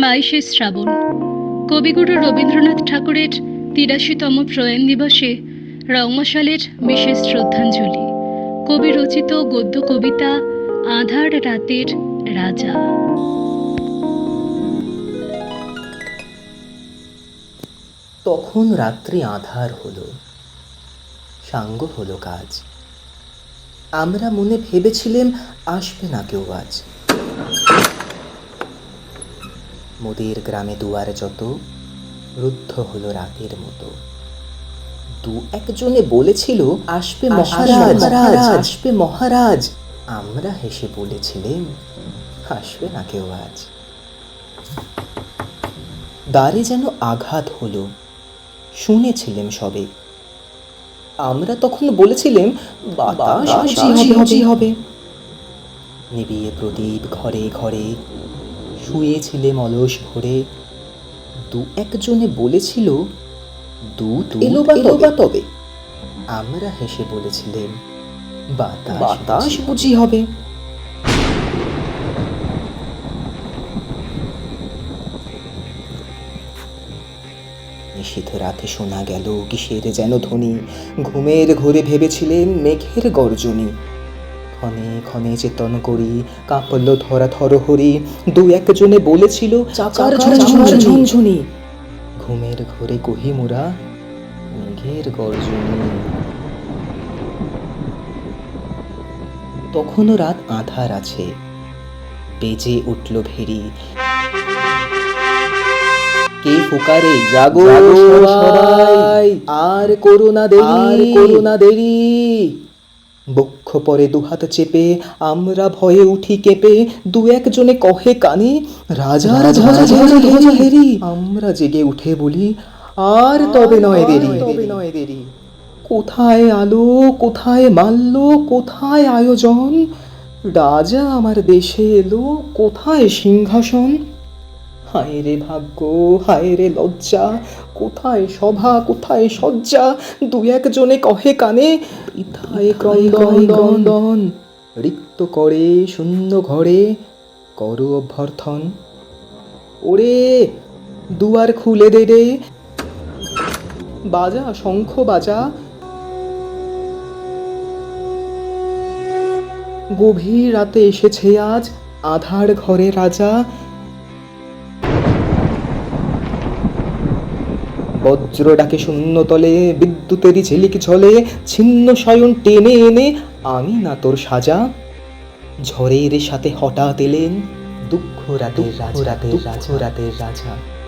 বাইশে শ্রাবণ। কবিগুরু রবীন্দ্রনাথ ঠাকুরের তিরাশিতম প্রয়াণ দিবসে রংমশালের বিশেষ শ্রদ্ধাঞ্জলি। কবি রচিত গদ্য কবিতা আধার রাতের রাজা। তখন রাত্রি আধার হলো, সাঙ্গ হলো কাজ। আমরা মনে ভেবেছিলেম আসবে না কেউ আজ। মোদের গ্রামে দুয়ার যত রুদ্ধ হলো রাতের মতো। দু একজনে বলেছিল আসবে মহারাজ আসবে মহারাজ। আমরা হেসে বলেছিলেন আসবে না কেউ আজ। দ্বারে যেন আঘাত হলো শুনেছিলেন সবে। আমরা তখন বলেছিলেন বাতাস হবে। নিবিয়ে প্রদীপ ঘরে ঘরে শুয়েছিলে অলস ভরে। দু একজনে বলেছিল দুধ এলো বা তবে? আমরা হেসে বলেছিলেন বাতাস বাতাস বুঝি হবে। নিষিদ্ধ রাতে শোনা গেল কিসের যেন ধ্বনি। ঘুমের ঘোরে ভেবেছিলেন মেঘের গর্জনী। ক্ষণে ক্ষণে চেতন করি কাঁপল ধরা থর হরি দু একজনে বলেছিল চাকার ঝনঝনি। ঘুমের ঘোরে কহি মোরা মেঘের গর্জনী। তখনও রাত আধার আছে। বেজে উঠল ভেরি। কে ফুকারে? জাগো সবাই। আর করোনা দেরি করোনা দেরি বক্ষ পরে দুহাত চেপে আমরা ভয়ে উঠি কেঁপে। দু একজনে কহে কানে রাজা রাজা রাজা হেরি আমরা জেগে উঠে বলি আর তবে নয় দেরি। নয় দেরি। কোথায় আলো কোথায় মাল্য কোথায় আয়োজন? রাজা আমার দেশে এলো কোথায় সিংহাসন? হায় রে ভাগ্য হায় রে লজ্জা। কোথায় সভা কোথায় সজ্জা দু একজনে কহে কানে ইথায় ক্রন্দন। ক্রন্দন। রিক্ত করে শূন্য ঘরে কর অভ্যর্থন। ওরে দুয়ার খুলে দে রে। বাজা শঙ্খ বাজা। গভীর রাতে এসেছে আজ আধার ঘরে রাজা। বজ্র ডাকে শূন্য তলে বিদ্যুতেরই ঝিলিক ঝলে ছিন্ন শয়ন টেনে এনে আমি না তোর সাজা। ঝড়ের সাথে হঠাৎ এলেন দুঃখ রাতে রাজা রাতের রাজা। রাতের রাজা।